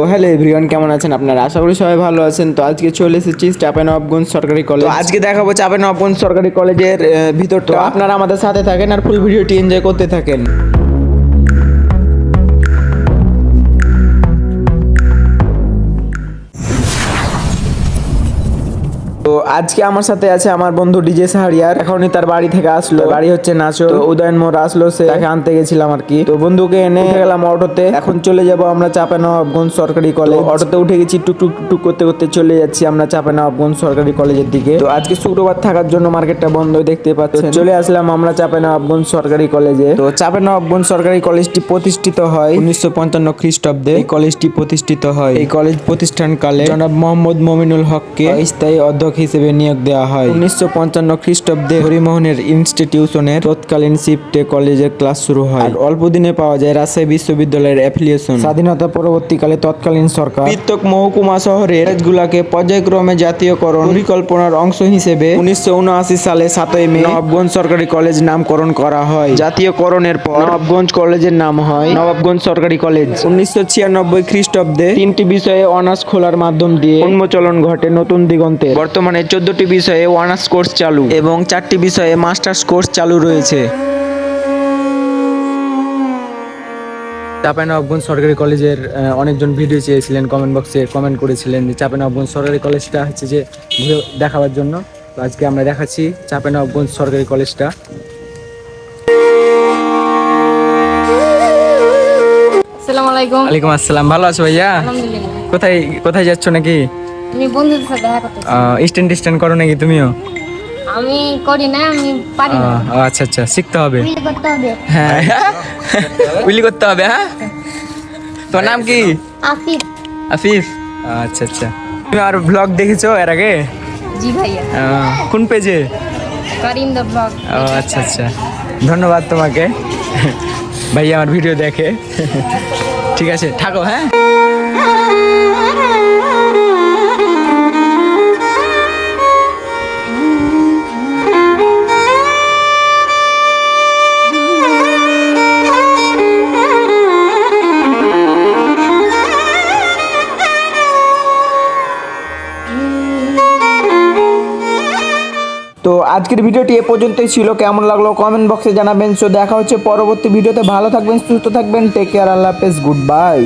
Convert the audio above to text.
তো hello everyone কেমন আছেন আপনারা? আশা করি সবাই ভালো আছেন। তো আজকে চলে এসেছি চাপানবগঞ্জ সরকারি কলেজ। আজকে দেখাবো চাপেন চাপানবগঞ্জ সরকারি কলেজের ভিতর তো আপনারা আমাদের সাথে থাকেন আর ফুল ভিডিওটি এনজয় করতে থাকেন। আজকে আমার সাথে আছে আমার বন্ধু ডিজে সাহারিয়ার। এখনই তার বাড়ি থেকে আসলো। বাড়ি হচ্ছে নাচো উদয়ন মোড় আসলো সে। তাকে আনতে গেছিলাম আর কি। তো বন্ধুকে এনে গেলাম অটোতে। এখন চলে যাব আমরা চাপানবগঞ্জ সরকারি কলেজ অটোতে উঠে গেছি টুক টুক টুক করতে করতে চলে যাচ্ছি আমরা চাপানবগঞ্জ সরকারি কলেজের দিকে। তো আজকে শুক্রবার থাকার জন্য মার্কেটটা বন্ধ দেখতে পাচ্ছেন। তো চলে আসলাম আমরা চাপানবগঞ্জ সরকারি কলেজে তো চাপানবগঞ্জ সরকারি কলেজটি প্রতিষ্ঠিত হয় উনিশশো পঞ্চান্ন খ্রিস্টাব্দে। এই কলেজটি প্রতিষ্ঠিত হয়। এই কলেজ প্রতিষ্ঠানকালে জনাব মোহাম্মদ মমিনুল হককে স্থায়ী অধ্যক্ষ হিসেবে নিয়োগ দেওয়া হয়। উনিশশো পঞ্চান্ন খ্রিস্টাব্দে হরিমোহনের ইনস্টিটিউশনের তৎকালীন শিফটে কলেজের ক্লাস শুরু হয়। আর অল্প দিনে পাওয়া যায় রাজশাহী বিশ্ববিদ্যালয়ের অ্যাফিলিয়েশন স্বাধীনতা পরবর্তীকালে তৎকালীন সরকার প্রত্যেক মহকুমা শহরের কলেজগুলোকে পর্যায়ক্রমে জাতীয়করণ পরিকল্পনার অংশ হিসেবে উনিশশো উনআশি সালে সাতই মে নবাবগঞ্জ সরকারি কলেজ নামকরণ করা হয়। জাতীয়করণের পর নবাবগঞ্জ কলেজের নাম হয় নবাবগঞ্জ সরকারি কলেজ। উনিশশো ছিয়ানব্বই খ্রিস্টাব্দে তিনটি বিষয়ে অনার্স খোলার মাধ্যম দিয়ে উন্মোচন ঘটে নতুন দিগন্তে বর্তমানে চোদ্দটি বিষয়ে অনার্স কোর্স চালু এবং চারটি বিষয়ে মাস্টার্স কোর্স চালু রয়েছে। চাপাইনবাবগঞ্জ সরকারি কলেজের অনেকজন ভিডিও চেয়েছিলেন কমেন্ট বক্সে কমেন্ট করেছিলেন যে চাপাইনবাবগঞ্জ সরকারি কলেজটা হচ্ছে যে ঘুরে দেখাবার জন্য। তো আজকে আমরা দেখাচ্ছি চাপাইনবাবগঞ্জ সরকারি কলেজটা। আসসালামু আলাইকুম। ওয়ালাইকুম আসসালাম। ভালো আছো ভাইয়া? আলহামদুলিল্লাহ। কোথায় কোথায় যাচ্ছ নাকি? আমি বন্ধুদের সাথে দেখা করতে স্ট্যান্ড স্ট্যান্ড করো নাকি তুমিও? আমি করি না আমি পারি না। আচ্ছা আচ্ছা শিখতে হবে। বিয়ে করতে হবে। হ্যাঁ। উইলি করতে হবে হ্যাঁ? তোমার নাম কি? আফিফ। আফিফ? আচ্ছা আচ্ছা। তুমি আর ব্লগ দেখেছ এর আগে? জি ভাইয়া। কোন পেজে করিম দ্য ব্লগ ও আচ্ছা আচ্ছা। ধন্যবাদ তোমাকে। ভাইয়া আমার ভিডিও দেখে। ঠিক আছে থাকো হ্যাঁ? তো আজকের ভিডিওটি এ পর্যন্তই ছিল। কেমন লাগল কমেন্ট বক্সে জানাবেন। সো দেখা হচ্ছে পরবর্তী ভিডিওতে। ভালো থাকবেন, সুস্থ থাকবেন। টেক কেয়ার আল্লাহ হাফেজ। Good bye